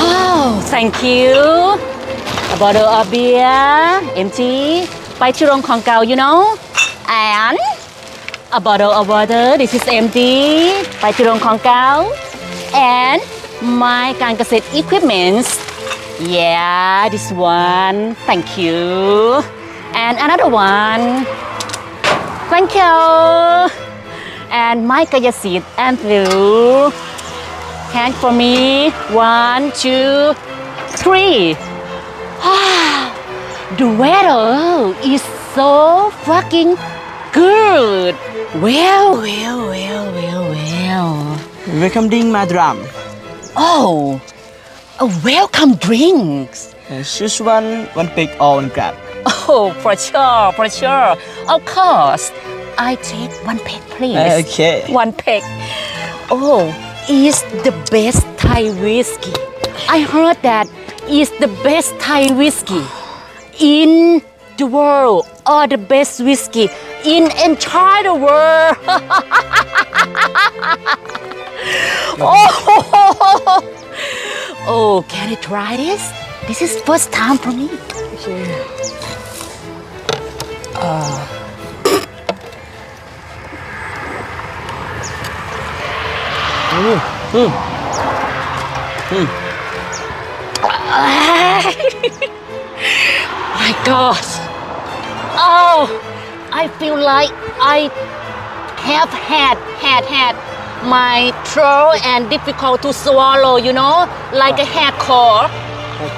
Oh, thank you. A bottle of beer, empty. By Churong Kong Kao, you know. And a bottle of water, this is empty. By Churong Kong Kao. And my Kankaset equipments. Yeah, this one. Thank you. And another one. Thank you. And my Kayasit and blue. Hand for me. One, two, three. the weather is so fucking good. Well, well, well, well, well. Welcome ding madam. Oh, a welcome drinks. Choose one, one pick or one grab. Oh, for sure, for sure. Of course. I take one peg, please. Okay. One peg. Oh, is the best Thai whiskey. I heard that is the best Thai whiskey in the world or the best whiskey in entire world. oh, oh, can I try this? This is first time for me. Uh. My God. Oh, I feel like I have had, had, had my throat and difficult to swallow, you know, like a. My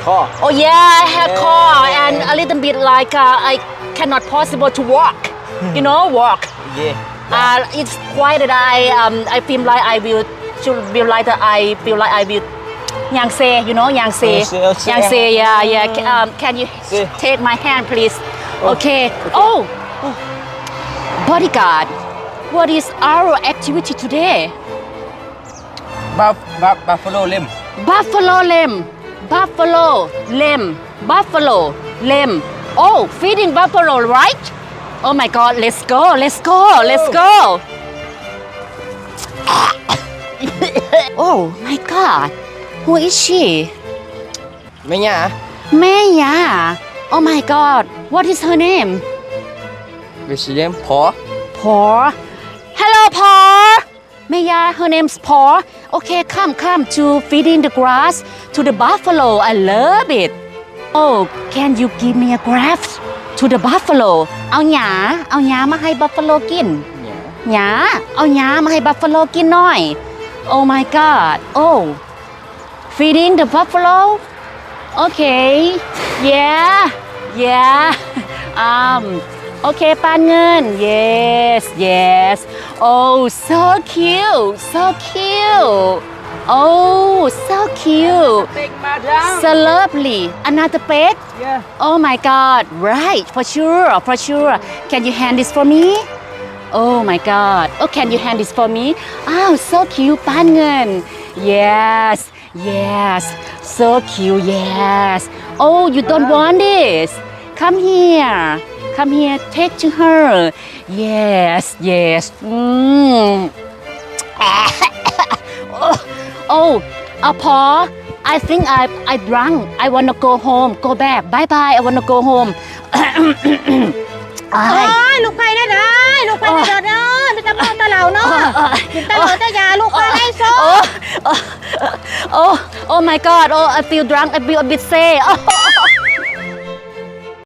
car. Oh yeah, hair Yeah. core and a little bit like uh, I cannot possible to walk, you know, walk. Yeah. Uh, it's quite that I um, I feel like I will should feel like I feel like I will yang say you know yang say oh, say. yang say yeah yeah. Ca- um, can you Say. take my hand please? Oh, okay. oh oh. bodyguard. What is our activity today? Buff, buff, buffalo limb. buffalo lamb buffalo lamb buffalo lamb oh feeding buffalo right? Oh my god let's go let's go let's go oh my god who is she ไม่เนี่ย แม่ยา oh my god what is her name วิชิเลียมพอ Paul hello Paul แม่ยา her name's Paul okay come come to feeding the grass to the buffalo I love it oh can you give me a grass to the buffalo เอาหยาเอาหยามาให้ buffalo กิน เนี่ย หยาเอาหยามาให้ buffalo กินหน่อย Oh my god. Oh. Feeding the buffalo? Okay. Yeah. Yeah. Um. Okay, Pangan. Yes. Yes. Oh, so cute. So cute. Oh, so cute. Big madam. So lovely. Another pet? Yeah. Oh my god. Right. For sure. For sure. Can you hand this for me? Oh my god. Oh, can you hand this for me? Oh, so cute, ปานเงิน Yes, yes, so cute, yes. Oh, you don't want this? Come here, come here, take to her. Yes, yes. Mm. oh, oh, uh, Paul, I think I I drunk. I wanna go home. Go back. Bye bye. I wanna go home. โอ้ยลูกไผ่ได้ ไปเลูกไผ่ได้เด้อมีแต่มองตะเหล่าเนาะกินตะเหล่าตะยาลูกก็ให้โซ่ oh, oh, oh, oh my God. Oh, I feel drunk. I feel a bit sick. Oh,